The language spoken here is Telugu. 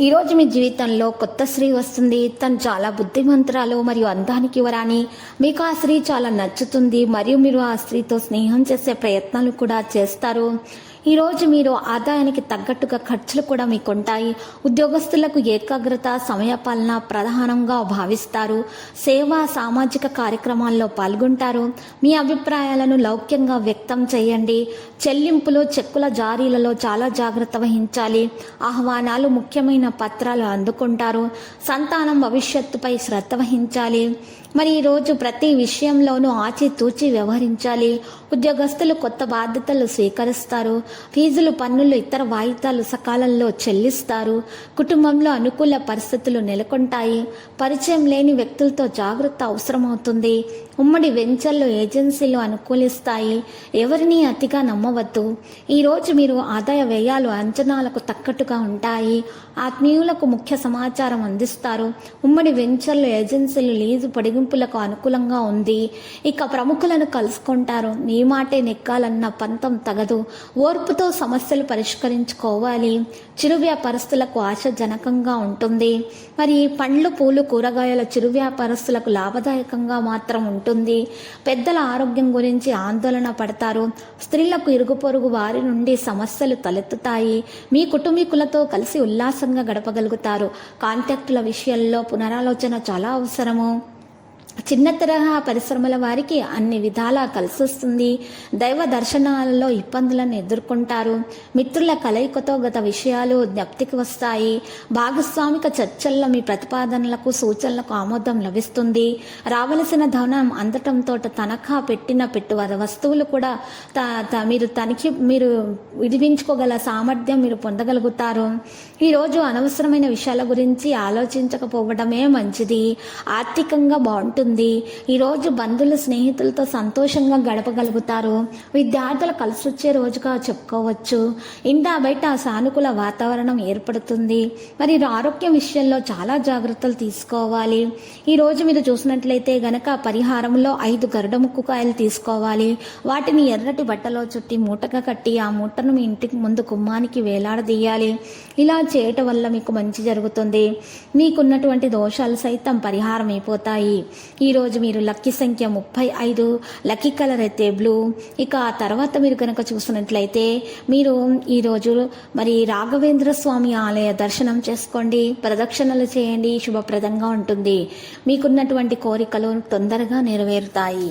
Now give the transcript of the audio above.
ఈ రోజు మీ జీవితంలో కొత్త స్త్రీ వస్తుంది. తను చాలా బుద్ధిమంతురాలు మరియు అందానికి వరాని. మీకు ఆ స్త్రీ చాలా నచ్చుతుంది. మరియు మీరు ఆ స్త్రీతో స్నేహం చేసే ప్రయత్నాలు కూడా చేస్తారు. ఈరోజు మీరు ఆదాయానికి తగ్గట్టుగా ఖర్చులు కూడా మీకు ఉంటాయి ఉద్యోగస్తులకు ఏకాగ్రత సమయపాలన ప్రధానంగా భావిస్తారు. సేవా సామాజిక కార్యక్రమాల్లో పాల్గొంటారు. మీ అభిప్రాయాలను లౌక్యంగా వ్యక్తం చేయండి. చెల్లింపులు చెక్కుల జారీలలో చాలా జాగ్రత్త వహించాలి. ఆహ్వానాలు ముఖ్యమైన పత్రాలు అందుకుంటారు. సంతానం భవిష్యత్తుపై శ్రద్ధ వహించాలి. మరి ఈరోజు ప్రతి విషయంలోనూ ఆచితూచి వ్యవహరించాలి. ఉద్యోగస్తులు కొత్త బాధ్యతలు స్వీకరిస్తారు. ఫీజులు పన్నులు ఇతర వాయిదాలు సకాలంలో చెల్లిస్తారు. కుటుంబంలో అనుకూల పరిస్థితులు నెలకొంటాయి. పరిచయం లేని వ్యక్తులతో జాగ్రత్త అవసరమవుతుంది. ఉమ్మడి వెంచర్లు ఏజెన్సీలు అనుకూలిస్తాయి. ఎవరిని అతిగా నమ్మవద్దు. ఈరోజు మీరు ఆదాయ వ్యయాలు అంచనాలకు తగ్గట్టుగా ఉంటాయి. ఆత్మీయులకు ముఖ్య సమాచారం అందిస్తారు. ఉమ్మడి వెంచర్లు ఏజెన్సీలు లీజు పొడిగింపులకు అనుకూలంగా ఉంది. ఇక ప్రముఖులను కలుసుకుంటారు. నీ మాటే నెక్కాలన్న పంతం తగదు. ఓర్పుతో సమస్యలు పరిష్కరించుకోవాలి. చిరు వ్యాపారస్తులకు ఆశాజనకంగా ఉంటుంది. మరి పండ్లు పూలు కూరగాయల చిరు వ్యాపారస్తులకు లాభదాయకంగా మాత్రం ఉంటుంది. పెద్దల ఆరోగ్యం గురించి ఆందోళన పడతారు. స్త్రీలకు ఇరుగు పొరుగు వారి నుండి సమస్యలు తలెత్తుతాయి. మీ కుటుంబీకులతో కలిసి ఉల్లాసంగా గడపగలుగుతారు. కాంటాక్టుల విషయంలో పునరాలోచన చాలా అవసరము. చిన్న తరహా పరిశ్రమల వారికి అన్ని విధాలా కలిసొస్తుంది. దైవ దర్శనాలలో ఇబ్బందులను ఎదుర్కొంటారు. మిత్రుల కలయికతో గత విషయాలు జ్ఞప్తికి వస్తాయి. భాగస్వామిక చర్చల్లో మీ ప్రతిపాదనలకు సూచనలకు ఆమోదం లభిస్తుంది. రావలసిన ధనం అందటంతో తనఖా పెట్టిన పెట్టు వస్తువులు కూడా త- త- మీరు తనిఖీ మీరు విడిపించుకోగల సామర్థ్యం మీరు పొందగలుగుతారు. ఈరోజు అనవసరమైన విషయాల గురించి ఆలోచించకపోవడమే మంచిది. ఆర్థికంగా బాగుంటుంది. ఈరోజు బంధువులు స్నేహితులతో సంతోషంగా గడపగలుగుతారు. విద్యార్థులు కలిసి వచ్చే రోజుగా చెప్పుకోవచ్చు. ఇంటా బయట సానుకూల వాతావరణం ఏర్పడుతుంది. మరి ఆరోగ్యం విషయంలో చాలా జాగ్రత్తలు తీసుకోవాలి. ఈ రోజు మీరు చూసినట్లయితే గనక పరిహారంలో ఐదు గరుడ ముక్కుకాయలు తీసుకోవాలి. వాటిని ఎర్రటి బట్టలో చుట్టి మూటగా కట్టి ఆ మూటను మీ ఇంటికి ముందు కుమ్మానికి వేలాడదీయాలి. ఇలా చేయటం వల్ల మీకు మంచి జరుగుతుంది. మీకున్నటువంటి దోషాలు సైతం పరిహారం అయిపోతాయి ఈరోజు మీరు లక్కీ సంఖ్య ముప్పై ఐదు లక్కీ కలర్ అయితే బ్లూ. ఇక ఆ తర్వాత మీరు కనుక చూసినట్లయితే మీరు ఈరోజు మరి రాఘవేంద్ర స్వామి ఆలయ దర్శనం చేసుకోండి ప్రదక్షిణలు చేయండి శుభప్రదంగా ఉంటుంది. మీకున్నటువంటి కోరికలు తొందరగా నెరవేరుతాయి.